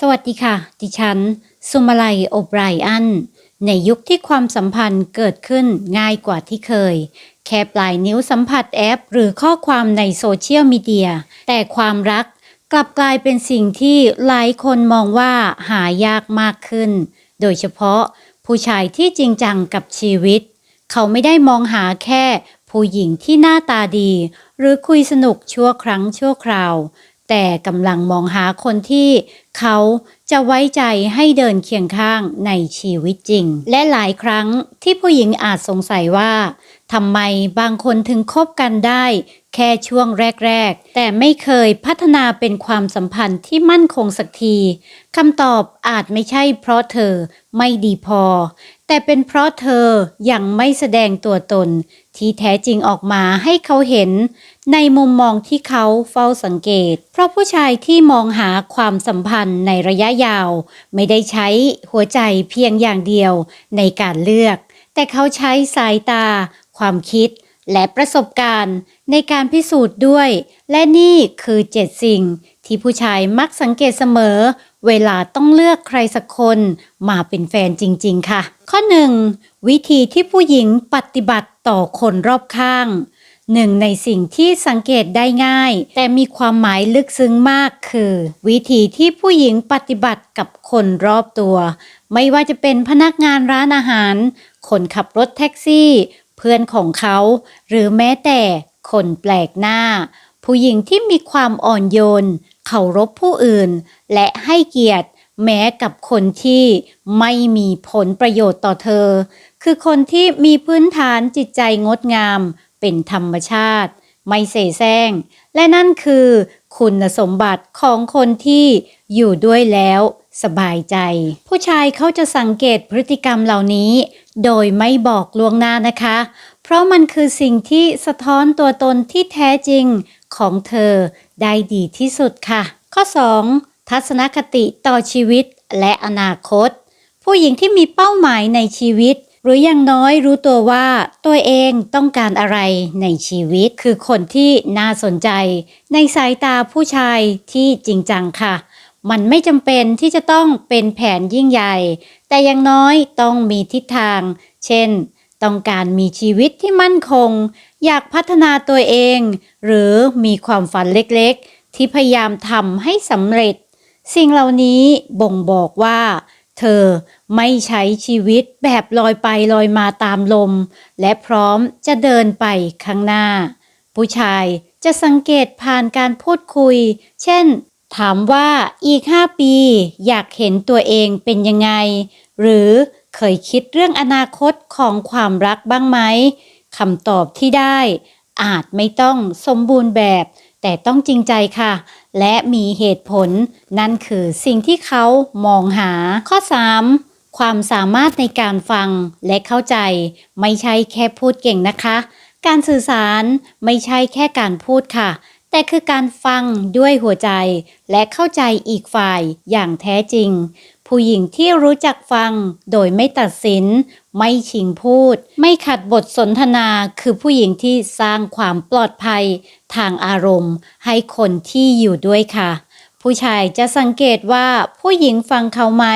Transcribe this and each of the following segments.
สวัสดีค่ะ ดิฉัน สุมาลัยโอไบรอัน ในยุคที่ความสัมพันธ์เกิดขึ้นง่ายกว่าที่เคย แค่ปลายนิ้วสัมผัสแอป หรือข้อความในโซเชียลมีเดีย แต่ความรักกลับกลายเป็นสิ่งที่หลายคนมองว่าหายากมากขึ้น โดยเฉพาะผู้ชายที่จริงจังกับชีวิต เขาไม่ได้มองหาแค่ผู้หญิงที่หน้าตาดี หรือคุยสนุกชั่วครั้งชั่วคราว แต่กำลังมองหาคนที่เขาจะไว้ใจให้เดินเคียงข้างในชีวิตจริง และหลายครั้งที่ผู้หญิงอาจสงสัยว่า ทำไมบางคนถึงคบกันได้ แค่ช่วงแรก ๆ แต่ไม่เคยพัฒนาเป็นความสัมพันธ์ที่มั่นคงสักทีคำตอบอาจไม่ใช่เพราะเธอไม่ดีพอ แต่เป็นเพราะเธอยังไม่แสดงตัวตน ที่แท้จริงออกมาให้เขาเห็น ในมุมมองที่เขาเฝ้าสังเกต เพราะผู้ชายที่มองหาความสัมพันธ์ในระยะยาว ไม่ได้ใช้หัวใจเพียงอย่างเดียวในการเลือก แต่เขาใช้สายตา ความคิดและประสบการณ์ในการพิสูจน์ด้วย และนี่คือเจ็ดสิ่ง ที่ผู้ชายมักสังเกตเสมอ เวลาต้องเลือกใครสักคนมาเป็นแฟนจริง ๆ ค่ะ ข้อหนึ่งวิธีที่ผู้หญิงปฏิบัติต่อคนรอบข้างหนึ่งในสิ่งที่สังเกตได้ง่าย แต่มีความหมายลึกซึ้งมากคือ วิธีที่ผู้หญิงปฏิบัติกับคนรอบตัว ไม่ว่าจะเป็นพนักงานร้านอาหาร คนขับรถแท็กซี่ เพื่อนของเขา หรือแม้แต่คนแปลกหน้า ผู้หญิงที่มีความอ่อนโยนเคารพผู้อื่น และให้เกียรติแม้กับคนที่ไม่มีผลประโยชน์ต่อเธอ คือคนที่มีพื้นฐานจิตใจงดงาม เป็นธรรมชาติ ไม่เสแสร้ง และนั่นคือคุณสมบัติของคนที่อยู่ด้วยแล้วสบายใจ ผู้ชายเขาจะสังเกตพฤติกรรมเหล่านี้ โดยไม่บอกล่วงหน้านะคะ เพราะมันคือสิ่งที่สะท้อนตัวตนที่แท้จริงของเธอได้ดีที่สุดค่ะ ข้อ 2. ทัศนคติต่อชีวิตและอนาคต ผู้หญิงที่มีเป้าหมายในชีวิต หรืออย่างน้อยรู้ตัวว่าตัวเองต้องการอะไรในชีวิต คือคนที่น่าสนใจ ในสายตาผู้ชายที่จริงจังค่ะ มันไม่จำเป็นที่จะต้องเป็นแผนยิ่งใหญ่ แต่อย่างน้อยต้องมีทิศทาง เช่น ต้องการมีชีวิตที่มั่นคง อยากพัฒนาตัวเอง หรือมีความฝันเล็กๆ ที่พยายามทำให้สำเร็จ สิ่งเหล่านี้บ่งบอกว่า เธอไม่ใช้ชีวิตแบบลอยไปลอยมาตามลม และพร้อมจะเดินไปข้างหน้า ผู้ชายจะสังเกตผ่านการพูดคุย เช่น ถามว่าอีก 5 ปี อยากเห็นตัวเองเป็นยังไง หรือเคยคิดเรื่องอนาคตของความรักบ้างไหมคำตอบที่ได้ อาจไม่ต้องสมบูรณ์แบบ แต่ต้องจริงใจค่ะ และมีเหตุผล นั่นคือสิ่งที่เขามองหา ข้อ 3. ความสามารถในการฟังและเข้าใจ ไม่ใช่แค่พูดเก่งนะคะ การสื่อสารไม่ใช่แค่การพูดค่ะ แต่คือการฟังด้วยหัวใจ และเข้าใจอีกฝ่ายอย่างแท้จริง ผู้หญิงที่รู้จักฟังโดยไม่ตัดสิน ไม่ชิงพูด ไม่ขัดบทสนทนาคือผู้หญิงที่สร้างความปลอดภัย ทางอารมณ์ ให้คนที่อยู่ด้วยค่ะ ผู้ชายจะสังเกตว่าผู้หญิงฟังเขาไหม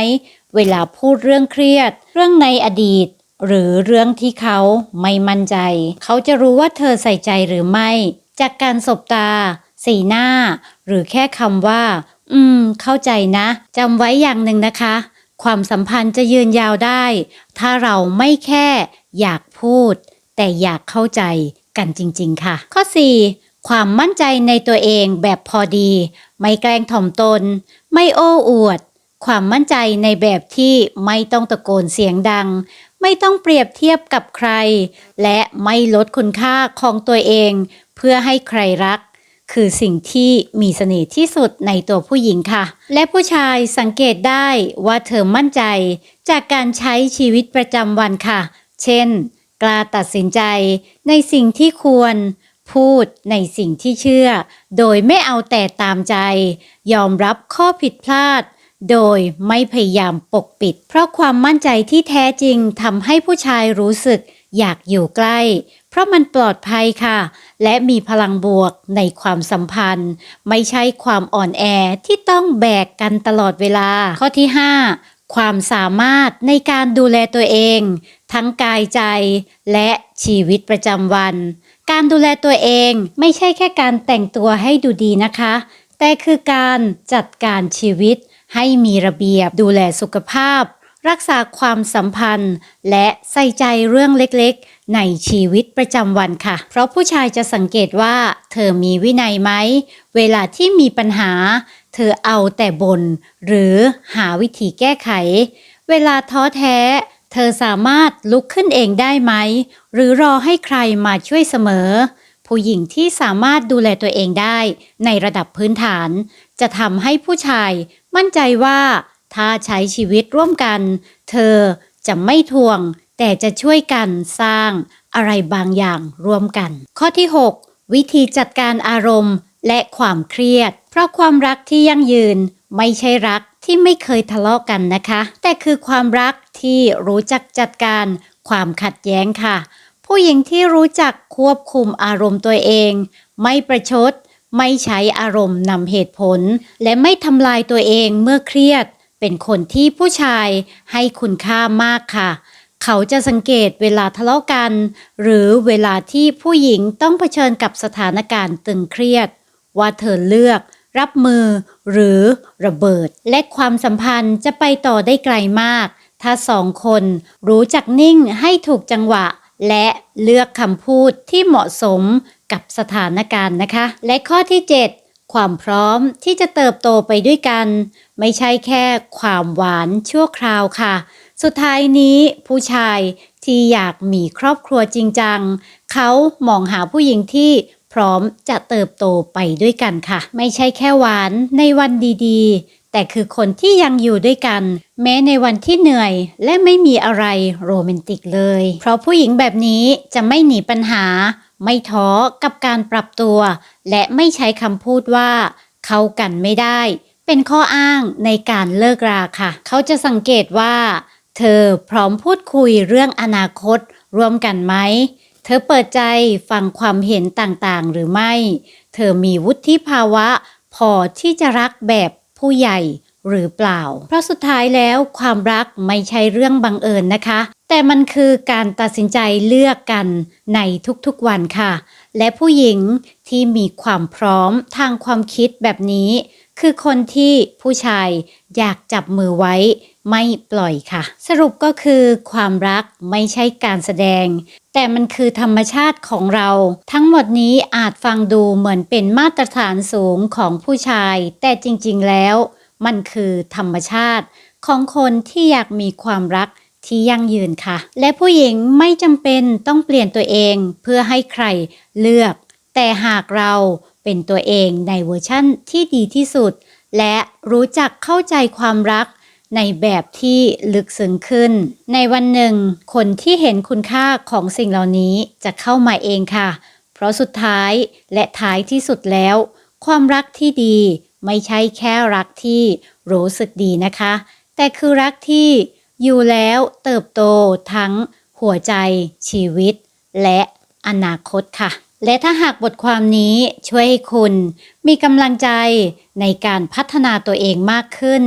เวลาพูดเรื่องเครียด เรื่องในอดีตหรือเรื่องที่เขาไม่มั่นใจ เขาจะรู้ว่าเธอใส่ใจหรือไม่ จากการสบตา สีหน้า หรือแค่คำว่า อืม เข้าใจนะจำไว้อย่างหนึ่งนะคะ ความสัมพันธ์จะยืนยาวได้ ถ้าเราไม่แค่อยากพูด แต่อยากเข้าใจกันจริง ๆ ค่ะ ข้อ 4. ความมั่นใจในตัวเองแบบพอดี ไม่แกล้งถ่อมตน ไม่โอ้อวด ความมั่นใจในแบบที่ไม่ต้องตะโกนเสียงดัง ไม่ต้องเปรียบเทียบกับใคร และไม่ลดคุณค่าของตัวเอง เพื่อให้ใครรัก คือสิ่งที่มีเสน่ห์ที่สุดในตัวผู้หญิงค่ะ และผู้ชายสังเกตได้ว่าเธอมั่นใจ จากการใช้ชีวิตประจำวันค่ะ เช่น กล้าตัดสินใจในสิ่งที่ควรพูดในสิ่งที่เชื่อ โดยไม่เอาแต่ตามใจ ยอมรับข้อผิดพลาด โดยไม่พยายามปกปิด เพราะความมั่นใจที่แท้จริงทำให้ผู้ชายรู้สึก อยากอยู่ใกล้ เพราะมันปลอดภัยค่ะ และมีพลังบวกในความสัมพันธ์ ไม่ใช่ความอ่อนแอที่ต้องแบกกันตลอดเวลา ข้อที่ 5 ความสามารถในการดูแลตัวเอง ทั้งกายใจและชีวิตประจำวัน การดูแลตัวเองไม่ใช่แค่การแต่งตัวให้ดูดีนะคะ แต่คือการจัดการชีวิตให้มีระเบียบดูแลสุขภาพ รักษาความสัมพันธ์ และใส่ใจเรื่องเล็กๆ ในชีวิตประจำวันค่ะ เพราะผู้ชายจะสังเกตว่า เธอมีวินัยไหม เวลาที่มีปัญหา เธอเอาแต่บน่นหรือหาวิธีแก้ไข เวลาท้อแท้ เธอสามารถลุกขึ้นเองได้ไหม หรือรอให้ใครมาช่วยเสมอ ผู้หญิงที่สามารถดูแลตัวเองได้ในระดับพื้นฐาน จะทำให้ผู้ชายมั่นใจว่า ถ้าใช้ชีวิตร่วมกัน เธอจะไม่ทวง แต่จะช่วยกันสร้างอะไรบางอย่างร่วมกัน ข้อที่ 6 วิธีจัดการอารมณ์และความเครียด เพราะความรักที่ยั่งยืนไม่ใช่รักที่ไม่เคยทะเลาะกันนะคะ แต่คือความรักที่รู้จักจัดการความขัดแย้งค่ะ ผู้หญิงที่รู้จักควบคุมอารมณ์ตัวเอง ไม่ประชด ไม่ใช้อารมณ์นำเหตุผล และไม่ทำลายตัวเองเมื่อเครียด เป็นคนที่ผู้ชายให้คุณค่ามากค่ะ เขาจะสังเกตเวลาทะเลาะกัน หรือเวลาที่ผู้หญิงต้องเผชิญกับสถานการณ์ตึงเครียด ว่าเธอเลือกรับมือหรือระเบิด และความสัมพันธ์จะไปต่อได้ไกลมาก ถ้าสองคนรู้จักนิ่งให้ถูกจังหวะ และเลือกคำพูดที่เหมาะสมกับสถานการณ์นะคะ และข้อที่ 7 ความพร้อมที่จะเติบโตไปด้วยกัน ไม่ใช่แค่ความหวานชั่วคราวค่ะ สุดท้ายนี้ผู้ชายที่อยากมีครอบครัวจริงจัง เขามองหาผู้หญิงที่พร้อมจะเติบโตไปด้วยกันค่ะ ไม่ใช่แค่หวานในวันดีๆ แต่คือคนที่ยังอยู่ด้วยกัน แม้ในวันที่เหนื่อยและไม่มีอะไรโรแมนติกเลย เพราะผู้หญิงแบบนี้จะไม่หนีปัญหา ไม่ท้อกับการปรับตัว และไม่ใช้คำพูดว่า เข้ากันไม่ได้ เป็นข้ออ้างในการเลิกราค่ะ เขาจะสังเกตว่า เธอพร้อมพูดคุยเรื่องอนาคตร่วมกันไหม เธอเปิดใจฟังความเห็นต่างๆ หรือไม่ เธอมีวุฒิภาวะ พอที่จะรักแบบผู้ใหญ่ หรือเปล่า เพราะสุดท้ายแล้วความรักไม่ใช่เรื่องบังเอิญนะคะ แต่มันคือการตัดสินใจเลือกกันในทุกๆวันค่ะ และผู้หญิงที่มีความพร้อมทางความคิดแบบนี้ คือคนที่ผู้ชายอยากจับมือไว้ไม่ปล่อยค่ะ สรุปก็คือความรักไม่ใช่การแสดง แต่มันคือธรรมชาติของเรา ทั้งหมดนี้อาจฟังดูเหมือนเป็นมาตรฐานสูงของผู้ชาย แต่จริง ๆ แล้ว มันคือธรรมชาติ ของคนที่อยากมีความรักที่ยั่งยืนค่ะ และผู้หญิงไม่จำเป็นต้องเปลี่ยนตัวเองเพื่อให้ใครเลือก แต่หากเราเป็นตัวเองในเวอร์ชั่นที่ดีที่สุด และรู้จักเข้าใจความรักในแบบที่ลึกซึ้งขึ้น ในวันหนึ่ง คนที่เห็นคุณค่าของสิ่งเหล่านี้จะเข้ามาเองค่ะ เพราะสุดท้ายและท้ายที่สุดแล้ว ความรักที่ดี ไม่ใช่แค่รักที่รู้สึกดีนะคะ แต่คือรักที่อยู่แล้วเติบโตทั้งหัวใจ ชีวิต และอนาคตค่ะ และถ้าหากบทความนี้ช่วยให้คุณมีกำลังใจในการพัฒนาตัวเองมากขึ้น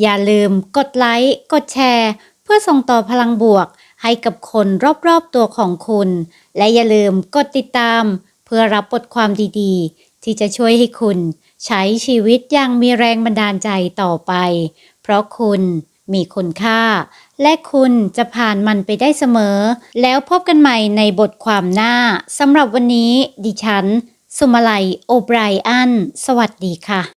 อย่าลืมกดไลค์ กดแชร์ เพื่อส่งต่อพลังบวกให้กับคนรอบๆตัวของคุณ และอย่าลืมกดติดตาม เพื่อรับบทความดีๆ ที่จะช่วยให้คุณใช้ชีวิตอย่างมีแรงบันดาลใจต่อไป เพราะคุณมีคุณค่า และคุณจะผ่านมันไปได้เสมอ แล้วพบกันใหม่ในบทความหน้าสำหรับวันนี้ดิฉัน สุมาลัย โอไบรอัน สวัสดีค่ะ